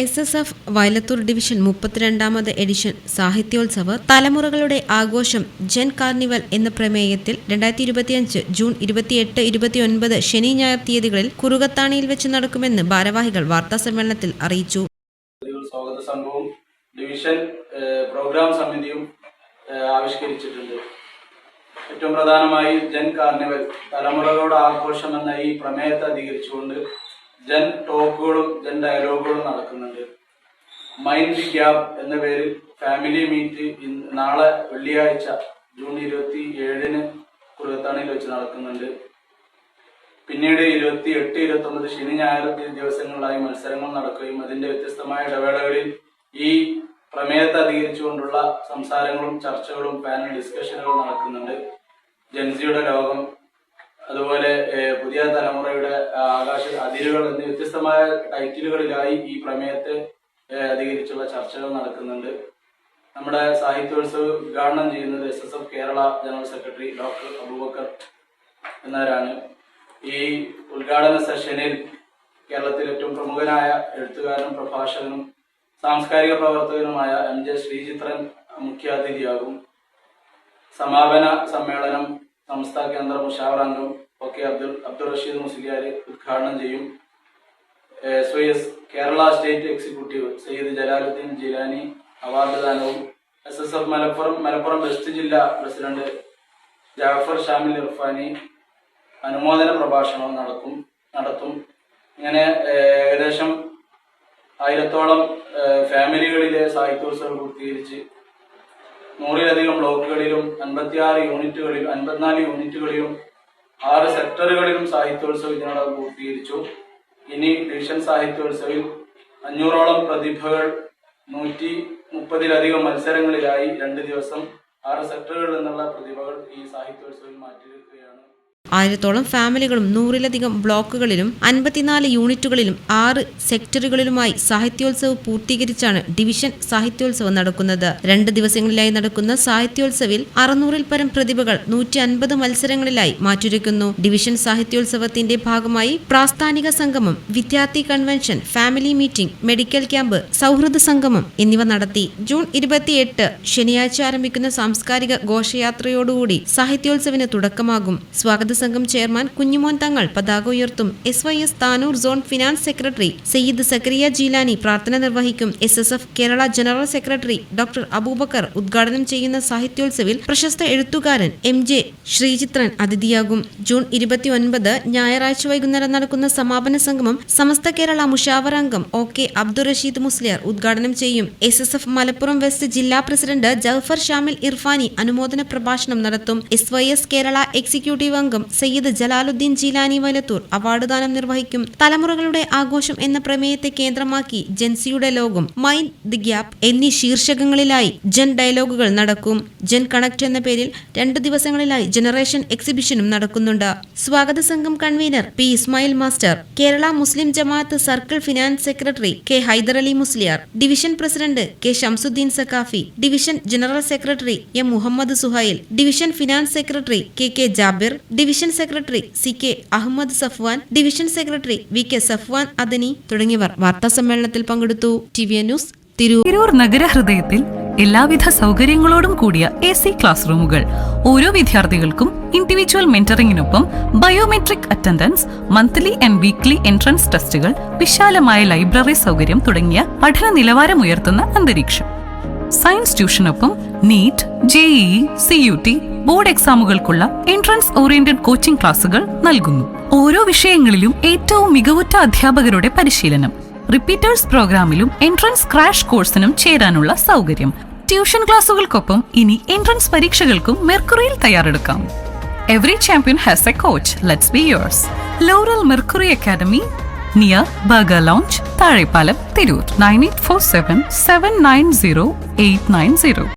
S S F Vayalathur division മുപ്പത്തിരണ്ടാമത് edition സാഹിത്യോത്സവ തലമുറകളുടെ ആഘോഷം ജൻ കാർണിവൽ എന്ന പ്രമേയത്തിൽ രണ്ടായിരത്തി ഇരുപത്തിയഞ്ച് ജൂൺ ഇരുപത്തിയെട്ട് ഇരുപത്തിയൊൻപത് ശനി ഞായർ തീയതികളിൽ കുറുകത്താണിയിൽ വെച്ച് നടക്കുമെന്ന് ഭാരവാഹികൾ വാർത്താ സമ്മേളനത്തിൽ അറിയിച്ചു സ്വാഗത സംഘവും ഡിവിഷൻ പ്രോഗ്രാം സമിതിയും ആവിഷ്കരിച്ചിട്ടുണ്ട്. ഏറ്റവും പ്രധാനമായി ജൻ കാർണിവൽ തലമുറകളുടെ ആഘോഷം എന്ന ഈ പ്രമേയത്തെ അധികരിച്ചുകൊണ്ട് ജൻ ടോക്കുകളും ജൻ ഡയലോഗുകളും നടക്കുന്നുണ്ട്. മൈൻഡ് ഗ്യാപ് എന്ന പേരിൽ ഫാമിലി മീറ്റ് നാളെ വെള്ളിയാഴ്ച ജൂൺ ഇരുപത്തി ഏഴിന് കുറുകത്താണിയിൽ വെച്ച് നടക്കുന്നുണ്ട്. പിന്നീട് ഇരുപത്തി എട്ട് ഇരുപത്തി ഒമ്പത് ശനി ഞായർ ദിവസങ്ങളിലായി മത്സരങ്ങൾ നടക്കുകയും അതിന്റെ വ്യത്യസ്തമായ ഇടവേളകളിൽ ഈ പ്രമേയത്തെ അധികരിച്ചുകൊണ്ടുള്ള സംസാരങ്ങളും ചർച്ചകളും പാനൽ ഡിസ്കഷനുകളും നടക്കുന്നുണ്ട്. ജൻസിയുടെ ലോകം അതിരുകൾ എന്ന് വ്യത്യസ്തമായ ടൈറ്റിലുകളിലായി ഈ പ്രമേയത്തെ അധികരിച്ചുള്ള ചർച്ചകൾ നടക്കുന്നുണ്ട്. നമ്മുടെ സാഹിത്യോത്സവം ഉദ്ഘാടനം ചെയ്യുന്നത് S S F Kerala general secretary doctor Abubakar എന്നവരാണ്. ഈ ഉദ്ഘാടന സെഷനിൽ കേരളത്തിൽ ഏറ്റവും പ്രമുഖനായ എഴുത്തുകാരനും പ്രഭാഷകനും സാംസ്കാരിക പ്രവർത്തകനുമായ എം ജെ ശ്രീചിത്രൻ മുഖ്യാതിഥിയാകും. സമാപന സമ്മേളനം സംസ്ഥാന കേന്ദ്ര മുഷാവർ അംഗം ഒ കെ അബ്ദുൾ അബ്ദുൾ റഷീദ് മുസ്ലിയാർ ഉദ്ഘാടനം ചെയ്യും. S Y S Kerala state executive Sayyid Jalaluddin Jilani award ദാനവും S S F Malappuram Malappuram west ജില്ലാ പ്രസിഡന്റ് ജാഫർ ഷാമിൽ ഇർഫാനി അനുമോദന പ്രഭാഷണവും നടക്കും നടത്തും. ഇങ്ങനെ ഏകദേശം ആയിരത്തോളം ഫാമിലികളിലെ സാഹിത്യോത്സവം പൂർത്തീകരിച്ച് നൂറിലധികം ബ്ലോക്കുകളിലും അൻപത്തിയാറ് യൂണിറ്റുകളിലും അൻപത്തിനാല് യൂണിറ്റുകളിലും ആറ് സെക്ടറുകളിലും സാഹിത്യോത്സവം ഇതിനോടകം പൂർത്തീകരിച്ചു. ഇനി ഡിവിഷൻ സാഹിത്യോത്സവിൽ അഞ്ഞൂറോളം പ്രതിഭകൾ നൂറ്റി മുപ്പതിലധികം മത്സരങ്ങളിലായി രണ്ട് ദിവസം ആറ് സെക്ടറുകളിൽ നിന്നുള്ള പ്രതിഭകൾ ഈ സാഹിത്യോത്സവിൽ മാറ്റിയിരിക്കുകയാണ് ആയിരത്തോളം ഫാമിലികളും നൂറിലധികം ബ്ലോക്കുകളിലും അൻപത്തിനാല് യൂണിറ്റുകളിലും ആറ് സെക്ടറുകളിലുമായി സാഹിത്യോത്സവ് പൂർത്തീകരിച്ചാണ് ഡിവിഷൻ സാഹിത്യോത്സവം നടക്കുന്നത്. രണ്ട് ദിവസങ്ങളിലായി നടക്കുന്ന സാഹിത്യോത്സവിൽ അറുന്നൂറിൽ പരം പ്രതിഭകൾ നൂറ്റി അൻപത് മത്സരങ്ങളിലായി മാറ്റുരയ്ക്കുന്നു. ഡിവിഷൻ സാഹിത്യോത്സവത്തിന്റെ ഭാഗമായി പ്രാസ്ഥാനിക സംഗമം വിദ്യാർത്ഥി convention family meeting medical camp സൗഹൃദ സംഗമം എന്നിവ നടത്തി. ജൂൺ ഇരുപത്തിയെട്ട് ശനിയാഴ്ച ആരംഭിക്കുന്ന സാംസ്കാരിക ഘോഷയാത്രയോടുകൂടി സാഹിത്യോത്സവിന് തുടക്കമാകും. സ്വാഗത സംഘം ചെയർമാൻ കുഞ്ഞുമോൻ തങ്ങൾ പതാക ഉയർത്തും. S Y S Tanur zone finance secretary Sayyid Zakariya Jeelani പ്രാർത്ഥന നിർവഹിക്കും. S S F Kerala general secretary doctor Abubakar ഉദ്ഘാടനം ചെയ്യുന്ന സാഹിത്യോത്സവിൽ പ്രശസ്ത എഴുത്തുകാരൻ എം ജെ ശ്രീചിത്രൻ അതിഥിയാകും. ജൂൺ ഇരുപത്തിയൊൻപത് ഞായറാഴ്ച വൈകുന്നേരം നടക്കുന്ന സമാപന സംഗമം സമസ്ത കേരള മുഷാവർ അംഗം ഒ കെ അബ്ദുൾ റഷീദ് മുസ്ലിയാർ ഉദ്ഘാടനം ചെയ്യും. S S F Malappuram west ജില്ലാ പ്രസിഡന്റ് ജൌഫർ ഷാമിൽ ഇർഫാനി അനുമോദന പ്രഭാഷണം നടത്തും. S Y S Kerala executive അംഗം സയ്യിദ് ജലാലുദ്ദീൻ ജീലാനി വലത്തൂർ അവാർഡ് ദാനം നിർവഹിക്കും. തലമുറകളുടെ ആഘോഷം എന്ന പ്രമേയത്തെ കേന്ദ്രമാക്കി ജൻസിയുടെ ലോകം മൈൻഡ് ദി ഗ്യാപ്പ് എന്നീ ശീർഷകങ്ങളിലായി ജൻ ഡയലോഗുകൾ നടക്കും. ജൻ കണക്ട് എന്ന പേരിൽ രണ്ട് ദിവസങ്ങളിലായി ജനറേഷൻ എക്സിബിഷനും നടക്കുന്നുണ്ട്. സ്വാഗത സംഘം convener P Ismail master Kerala Muslim Jamaath circle finance secretary K Haiderali Musliyar division president K Shamsuddin Saqafi division general secretary M Muhammad Suhail division finance secretary K K Jabir division secretary C K Ahmed Safwan division secretary V K Safwan Adani തുടങ്ങിയവർ വാർത്താ സമ്മേളനത്തിൽ പങ്കെടുത്തു. T V news Tirur. നഗരഹൃദയത്തിൽ എല്ലാവിധ സൗകര്യങ്ങളോടും കൂടിയ A C class റൂമുകൾ. ഓരോ വിദ്യാർത്ഥികൾക്കും individual മെന്ററിംഗിനൊപ്പം biometric attendance monthly and weekly entrance ടെസ്റ്റുകൾ വിശാലമായ ലൈബ്രറി സൗകര്യം തുടങ്ങിയ പഠന നിലവാരമുയർത്തുന്ന അന്തരീക്ഷം. Science ട്യൂഷനൊപ്പം NEET JEE C U T board എക്സാമുകൾക്കുള്ള entrance oriented coaching ക്ലാസുകൾ നൽകുന്നു. ഓരോ വിഷയങ്ങളിലും ഏറ്റവും മികവുറ്റ അധ്യാപകരുടെ പരിശീലനം റിപ്പീറ്റേഴ്സ് പ്രോഗ്രാമിലും എൻട്രൻസ് ക്രാഷ് കോഴ്സിനും ചേരാനുള്ള സൗകര്യം. ട്യൂഷൻ ക്ലാസുകൾക്കൊപ്പം ഇനി എൻട്രൻസ് പരീക്ഷകൾക്കും മെർക്കുറിയിൽ തയ്യാറെടുക്കാം. Every champion has a coach let's be yours laurel mercury academy near burger lounge Thazhepalam Tirur nine eight four seven seven nine zero eight nine zero